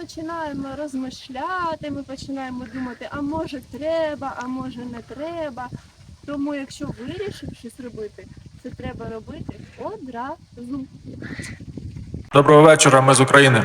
починаємо розмишляти, ми починаємо думати, а може треба, а може не треба. Тому, якщо вирішив щось робити, це треба робити одразу. Доброго вечора, ми з України.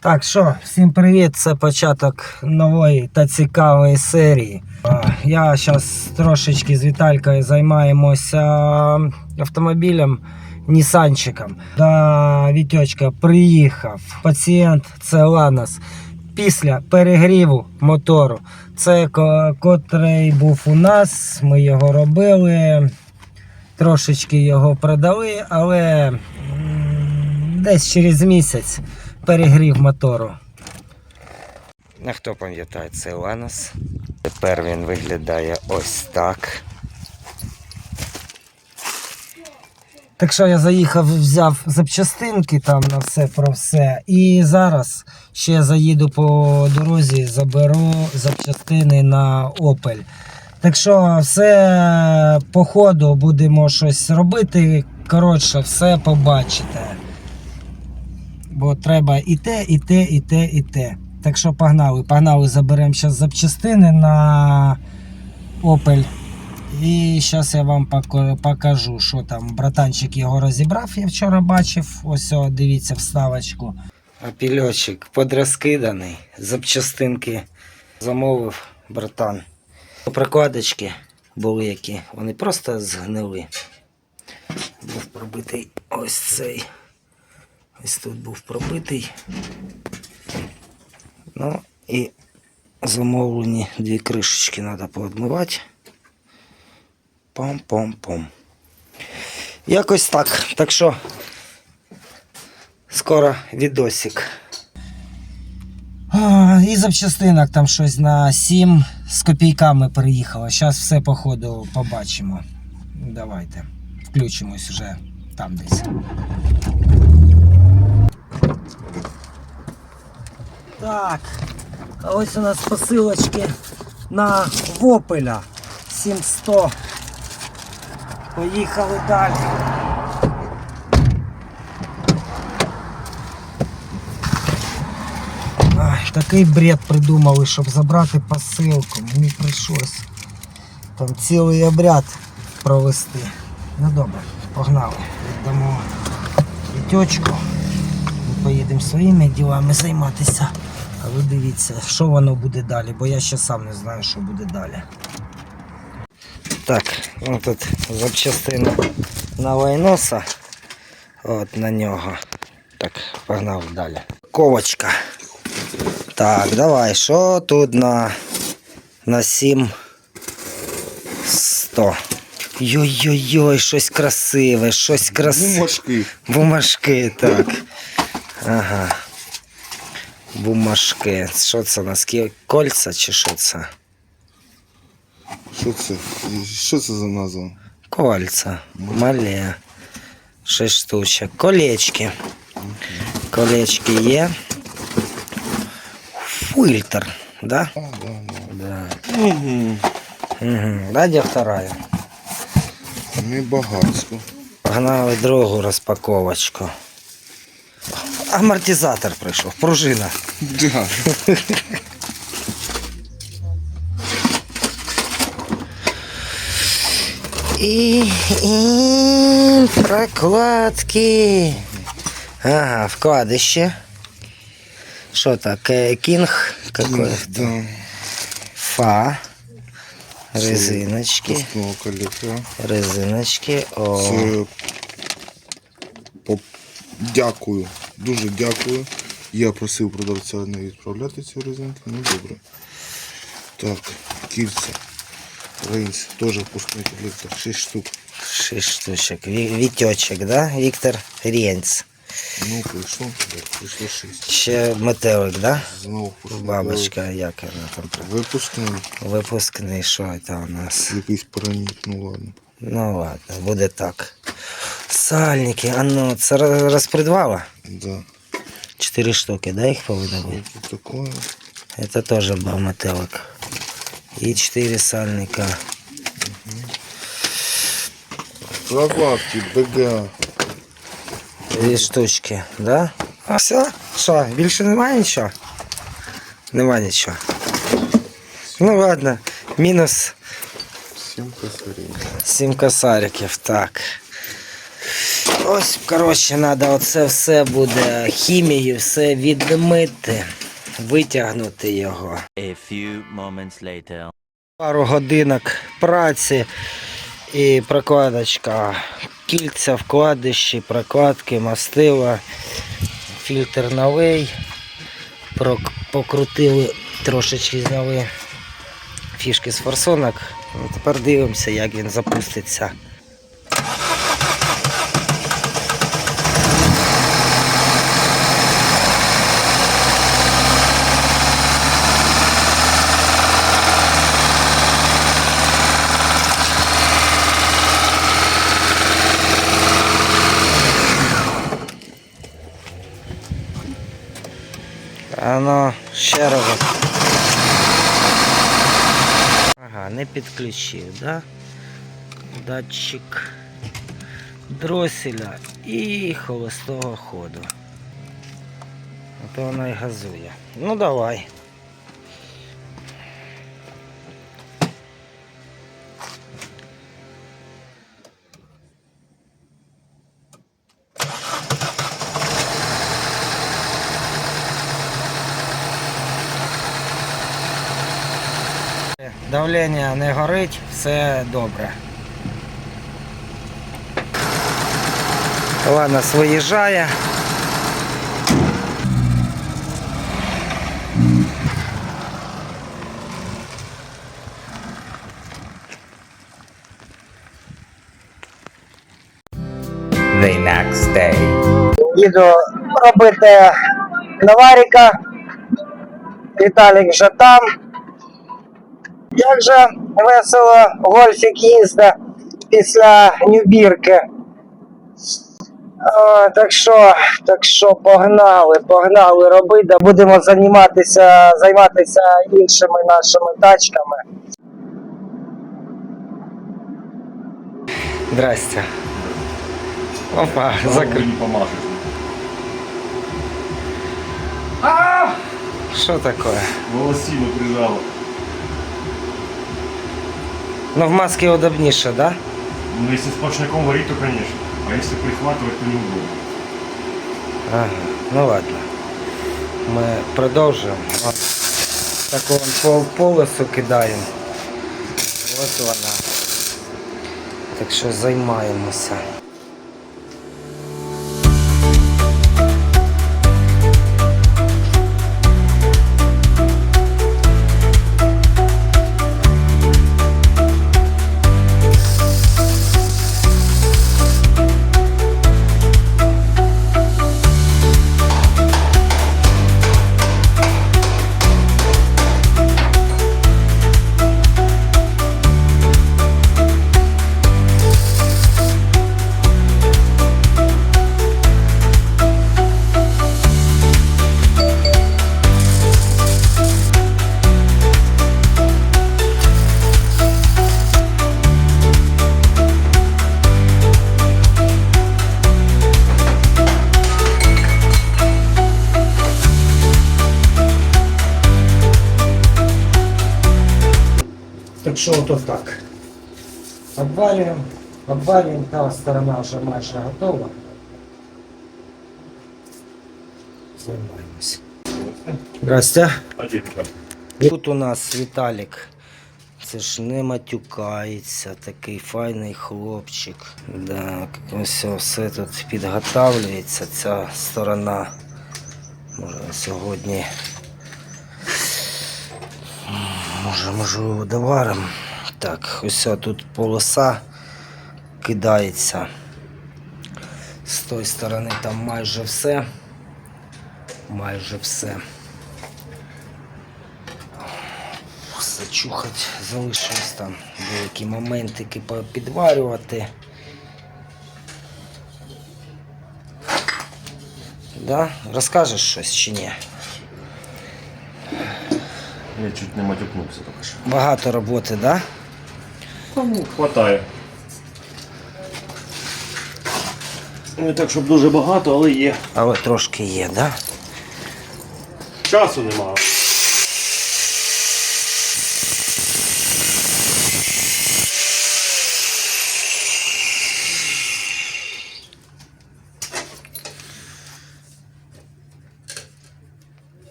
Так, що, всім привіт! Це початок нової та цікавої серії. Я зараз трошечки з Віталькою займаємося автомобілем Нісанчиком. До Вітьочка приїхав пацієнт, це Ланос. Після перегріву мотору. Це котрий був у нас. Ми його робили. Трошечки його продали, але десь через місяць перегрів мотору. Ну, хто пам'ятає, це Ланос. Тепер він виглядає ось так. Так що я заїхав, взяв запчастинки там на все про все. І зараз ще заїду по дорозі, заберу запчастини на Opel. Так що все по ходу будемо щось робити. Коротше, все побачите. Бо треба і те, і те, і те, і те. Так що погнали, погнали, заберемо зараз запчастини на Opel. І зараз я вам покажу, що там. Братанчик його розібрав, я вчора бачив. Ось о, дивіться вставочку. Апільочок подрозкиданий, запчастинки замовив братан. Прокладочки були які, вони просто згнили. Був пробитий ось цей. Ось тут був пробитий. Ну і замовлені дві кришечки треба поодмивати. Пам-пам-пам. Якось так. Так що скоро відосик. І запчастинок там щось на 7 з копійками приїхало. Зараз все по ходу побачимо. Давайте. Включимось вже там десь. Так, а ось у нас посилочки на Вопеля 700. Поїхали далі. Такий бред придумали, щоб забрати посилку. Мені прийшлось там цілий обряд провести. Ну добре, погнали. Віддамо вітьочку. Ми поїдемо своїми ділами займатися. А ви дивіться, що воно буде далі, бо я ще сам не знаю, що буде далі. Так, ну тут запчастина на лайноса. От на нього. Так, погнав далі. Ковочка. Так, давай, що тут на, на 7 100. Йой-йой-йой, щось красиве, щось красиве. Бумажки. Бумажки, так. Ага. Бумажки. Що це у нас? Кольця чи що це? Що це? Що це за назва? Кольця. Мале. Шість штучок. Колечки. Колечки є. Фильтр, да? А, да, да. Да. Угу. Угу. Радіо вторая. Не багатсько. Погнали другу розпаковочку. Амортизатор прийшов, пружина. Да. И, и прокладки. Ага, вкладище. Что так? э, Кинг какой? Да. Фа. Резиночки. Резиночки. О. Це. Дякую. Дуже дякую. Я просив продавця не відправляти ці резинки. Ну добре. Так, кільця. Рейнс, теж пускний колектор. 6 штук. Шесть штучек. Ви- Вітьочек, да? Віктор Рєнц. Ну, прийшло. Так, прийшло 6. Ще метелик, да? Знову пустий. Бабочка, як вона там? Випускний. Випускний, що це у нас? Якийсь паранік, ну ладно. Ну ладно, буде так. Сальники, а ну, це роз- розпредвала? Да. Чотири штуки, да, їх повинно бути? Вот такое. Это тоже был мотелок. И четыре сальника. Прокладки БГА. Дві штучки, да? А все? Що, більше немає нічого? Нема нічого. Ну ладно, мінус Сім косарів. 7 косариків, так. Ось, коротше, треба оце все буде хімією, все відмити, витягнути його. A few moments later. Пару годинок праці і прокладочка. Кільця, вкладиші, прокладки, мастила, фільтр новий. Прок- Покрутили, трошечки зняли фішки з форсунок. Ну, Тепер дивимося, як він запуститься. А ну, ще раз. Ага, не підключив, да? Датчик дроселя і холостого ходу. А то вона і газує. Ну давай. Давлення не горить, все добре. Ладно, виїжджає. The next day. Їду робити наваріка. Віталік вже там. Як же весело гольфік їздить після Нюбірки. О, так що, так що погнали, погнали робити. Будемо займатися, займатися іншими нашими тачками. Здрасте. Опа, закрив. Що таке? Волосину прижало. Ну в маске удобніше, да? Ну, если сплошняком варить, то конечно. А если прихватывать, то неудобно. Ага, ну ладно. Ми продовжуємо. От. Так пол полосу кидаємо. Ось вона. Так що займаємося. Обвалюємо. Обвалюємо, та сторона вже майже готова. Займаємося. Здрасте. Тут у нас Віталік. Це ж не матюкається, такий файний хлопчик. Да, ось все тут підготавлюється, ця сторона. Може сьогодні. Може, можливо, доваримо. Так, ось тут полоса кидається. З тої сторони там майже все. Майже все. Зачухать, залишилось там деякі моментики підварювати. Да? Розкажеш щось чи ні? я чуть не матюкнулся только что. Багато роботи, да? Ну, хватає. Не так, щоб дуже багато, але є. Але трошки є, так? Да? Часу немає.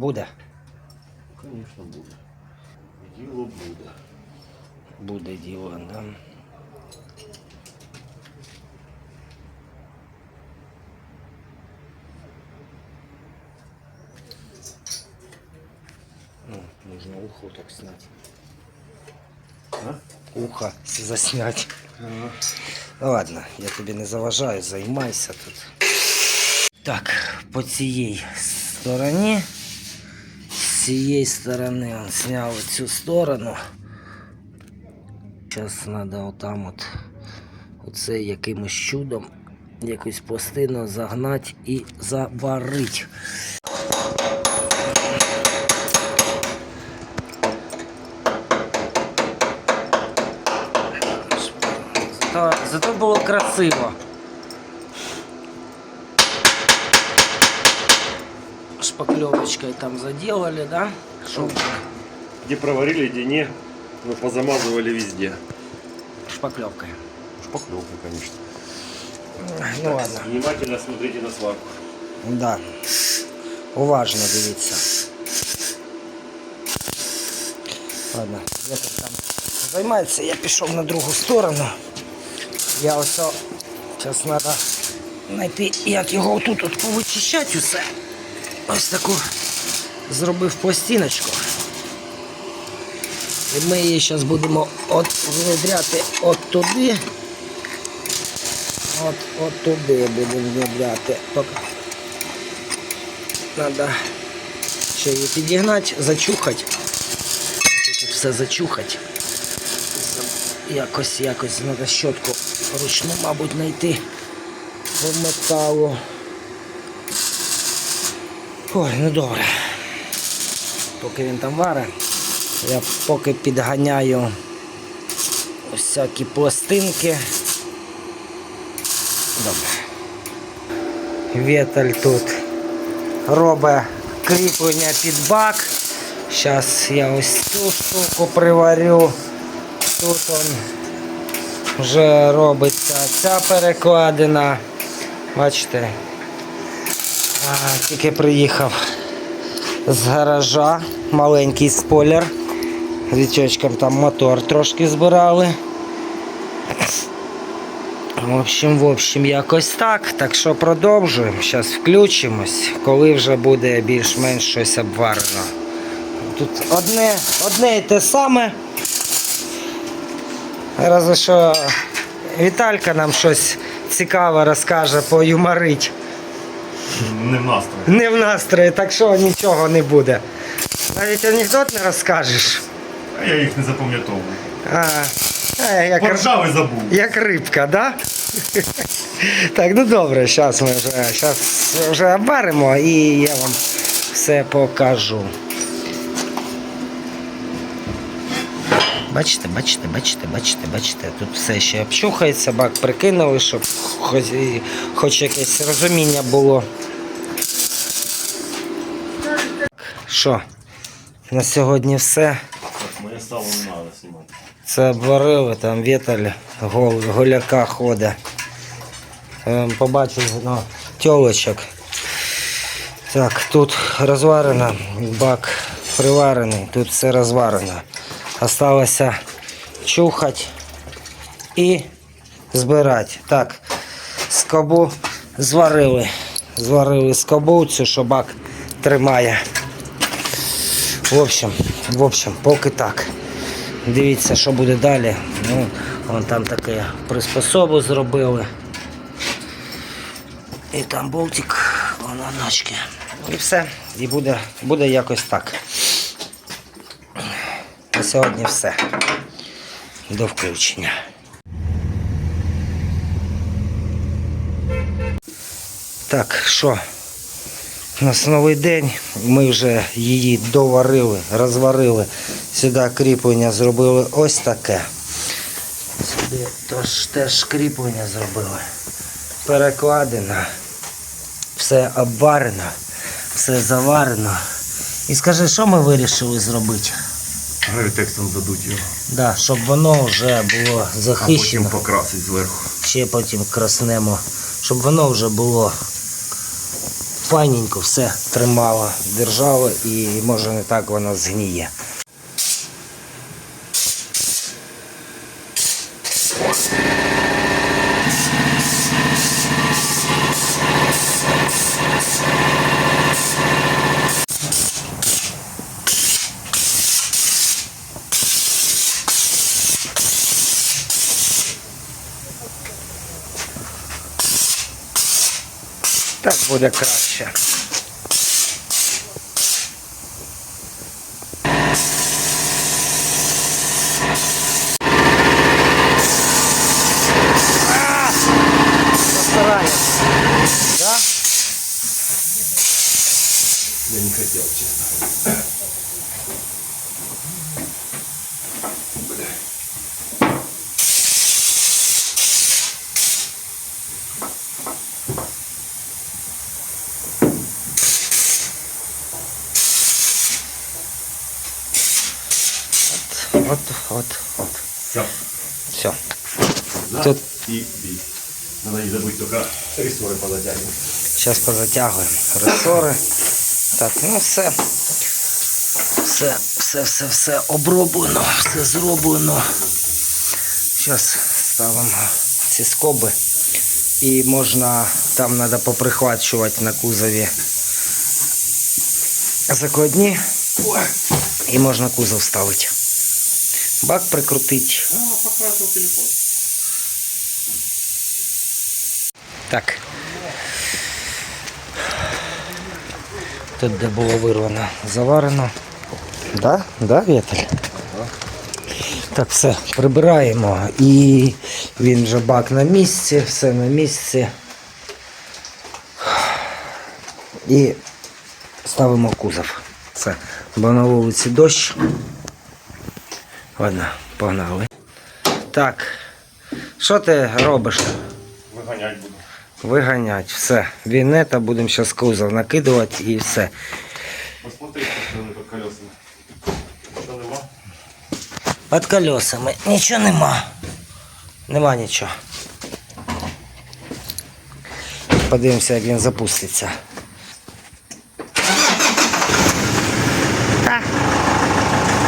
Буде? Звісно, буде. Діло буде. Буде діло, да. Ну, нужно ухо так снять. А? Ухо заснять. Ну ладно, я тобі не заважаю, займайся тут. Так, по цій стороні. Цієї сторони он зняв цю сторону. Зараз треба отам от оце якимось чудом якусь пластину загнати і заварити. Зато, зато було красиво. Шпаклевочкой там заделали, да? Шов Где проварили, где не, мы позамазывали везде. шпаклевкой. Шпаклевка, конечно. Ну ладно. Внимательно смотрите на сварку. Да. Уважно дивіться. Ладно, Вітер там займається, я пішов на другу сторону. Я ось зараз треба знайти, як його тут от повичищати усе. Ось таку зробив пластиночку. І ми її зараз будемо от внедряти от туди. От, от туди будемо внедряти. Надо ще її підігнати, зачухати. Тут все зачухати. Якось, якось треба щотку ручну, мабуть, знайти по металу. Ой, ну добре. Поки він там варить, я поки підганяю всякі пластинки. Добре. Віталь тут робить кріплення під бак. Зараз я ось цю штуку приварю. Тут он вже робиться ця перекладина. Бачите, тільки приїхав з гаража, маленький спойлер. З вітьочком там мотор трошки збирали. В общем, в общем, якось так. Так що продовжуємо. Зараз включимось, коли вже буде більш-менш щось обварено. Тут одне, одне і те саме. Разве що Віталька нам щось цікаве розкаже, поюморить. Не в настрої. Не в настрої, так що нічого не буде. Навіть анекдот не розкажеш. А я їх не запам'ятовую. А, е, як, Поржавий забув. як рибка, да? Так, ну добре, зараз ми вже, щас вже обваримо і я вам все покажу. Бачите, бачите, бачите, бачите, бачите, тут все ще обчухається, бак прикинули, щоб хоч, хоч якесь розуміння було. Що, на сьогодні все. Моє сало не треба знімати. Це обварили, там віталь гол, голяка ходить. Ем, Побачив ну, тілочок. Так, тут розварено, бак приварений, тут все розварено. Осталося чухати і збирати. Так, скобу зварили. Зварили скобу цю, що бак тримає. В общем, в общем, поки так. Дивіться, що буде далі. Ну, вон там таке приспособу зробили. І там болтик, вон ночки. І все. І буде, буде якось так. На сьогодні все. До включення. Так, що? У нас новий день. Ми вже її доварили, розварили. Сюди кріплення зробили ось таке. Сюди тож теж кріплення зробили. Перекладено. Все обварено, все заварено. І скажи, що ми вирішили зробити? Гравітексом дадуть його, Да, щоб воно вже було а потім захищено. покрасить зверху. ще потім краснемо, щоб воно вже було файненько, все тримала держава і може не так воно згніє. Так буде краще. А! Постараемся. Да? Я не хотів, чесно. От, от, от. Все. Все. За Тут- і бій. Надо не забудь тільки ресори позатягнути. Зараз позатягуємо ресори. Так, ну все. Все, все, все, все оброблено, все зроблено. Зараз ставимо ці скоби. І можна, там треба поприхвачувати на кузові закладні. І можна кузов ставити. Бак прикрутити. А, покрасив телефон. Так. Тут де було вирвано, заварено. Да? Да, Віталь? Так, все, прибираємо. І він вже бак на місці, все на місці. І ставимо кузов. Все. Бо на вулиці дощ. Ладно, погнали. Так. Що ти робиш? Виганять буду. Виганять, все. Вінета, будемо зараз кузов накидувати і все. Посмотри, вони під колесами. Що нема? Під колесами нічого нема. Нема нічого. Подивимося, як він запуститься. Та.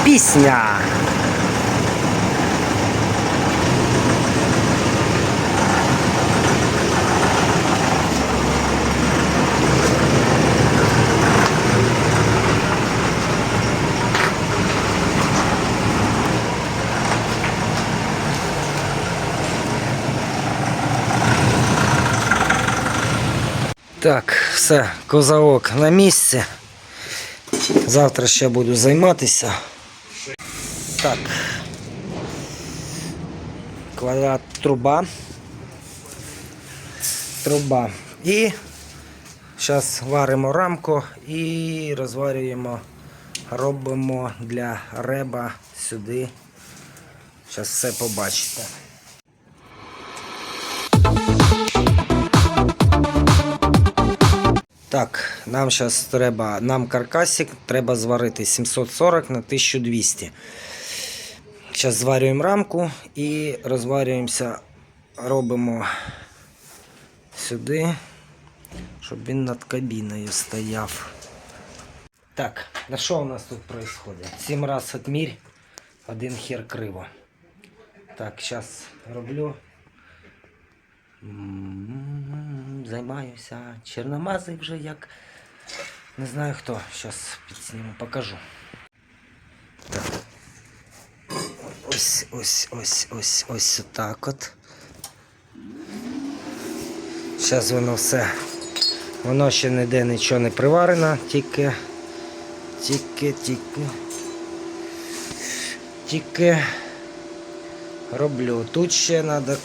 Пісня. Так, все, козаок на місці. Завтра ще буду займатися. Так. Квадрат труба. Труба. І зараз варимо рамку і розварюємо, робимо для реба сюди. Зараз все побачите. Так, нам зараз треба, нам каркасик треба зварити 740 на 1200. Зараз зварюємо рамку і розварюємося, робимо сюди, щоб він над кабіною стояв. Так, на що у нас тут відбувається? Сім раз отмірь, один хер криво. Так, зараз роблю. Займаюся. Чорномазий вже як. Не знаю хто. Зараз підсніму, покажу. Ось, ось, ось, ось, ось так от. Зараз воно все. Воно ще ніде нічого не приварено, тільки. Тільки, тільки. Тільки роблю. Тут ще треба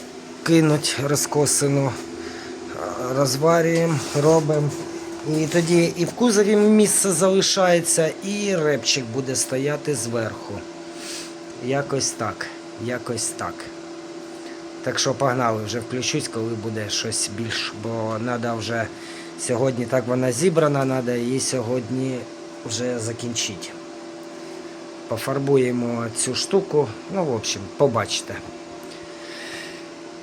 кинути розкосину. Розварюємо, робимо І тоді і в кузові місце залишається, і репчик буде стояти зверху. Якось так. Якось так. Так що погнали, вже включусь, коли буде щось більш, бо треба вже сьогодні так вона зібрана, треба її сьогодні вже закінчити. Пофарбуємо цю штуку. Ну, в общем, побачите.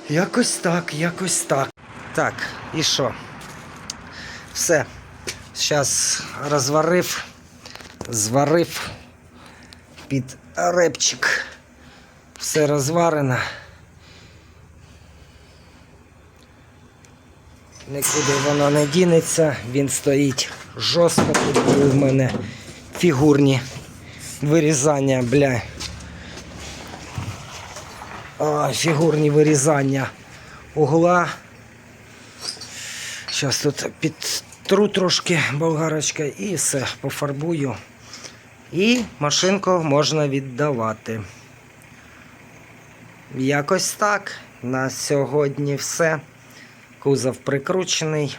Якось так, якось так. Так, і що? Все. Зараз розварив, зварив під репчик. Все розварено. Нікуди воно не дінеться, він стоїть жорстко. Тут в мене фігурні вирізання, бля. Фігурні вирізання угла. Зараз тут підтру трошки болгарочка і все, пофарбую. І машинку можна віддавати. Якось так. На сьогодні все. Кузов прикручений,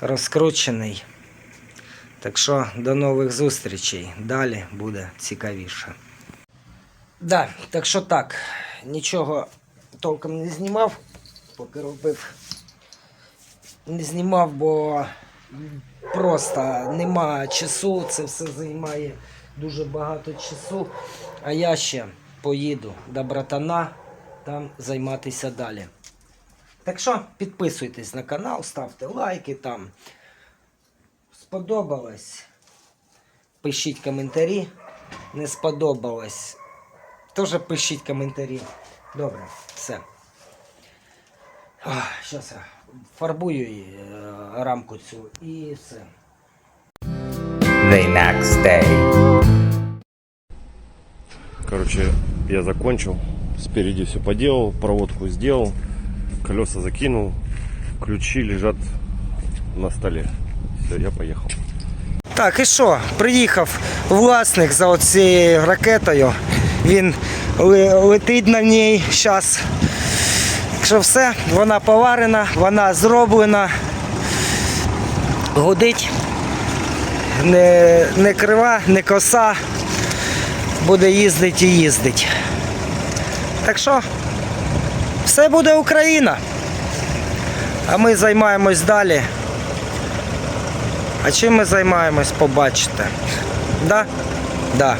розкручений. Так що до нових зустрічей. Далі буде цікавіше. Да, так що так, нічого толком не знімав, поки робив. Не знімав, бо просто нема часу, це все займає дуже багато часу. А я ще поїду до братана там займатися далі. Так що підписуйтесь на канал, ставте лайки там. Сподобалось. Пишіть коментарі. Не сподобалось. Теж пишіть коментарі. Добре, все. Зараз я фарбую її, е, рамку цю і все. The next day. Короче, я закончил. Спереди все поделал, проводку сделал, колеса закинул, ключи лежат на столе. Все, я поехал. Так, і що? Приїхав власник за оцією ракетою. Він летить на ній зараз. Так що все, вона поварена, вона зроблена. Гудить. Не, не крива, не коса. Буде їздити і їздить. Так що, все буде Україна. А ми займаємось далі. А чим ми займаємось, побачите. Да? Да.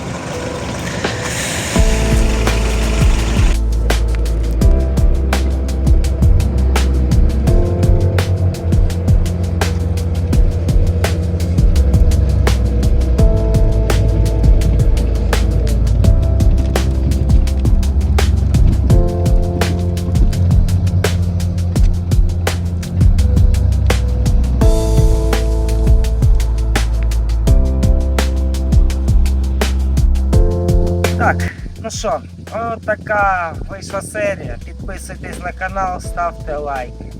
Що, от така вийшла серія. Підписуйтесь на канал, ставте лайки.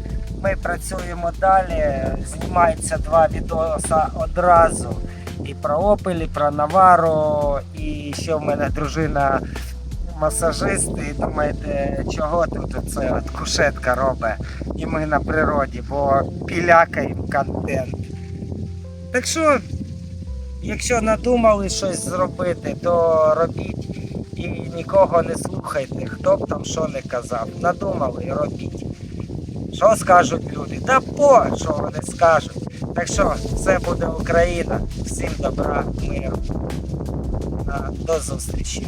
Ми працюємо далі. Знімаються два відоса одразу. І про Opel, і про Навару, і ще в мене дружина масажист. І думаєте, чого тут це от кушетка робить? І ми на природі, бо пілякаємо контент. Так що Якщо надумали щось зробити, то робіть і нікого не слухайте, хто б там що не казав. Надумали робіть. Що скажуть люди? Та по, що вони скажуть. Так що все буде Україна. Всім добра, миру. До зустрічі.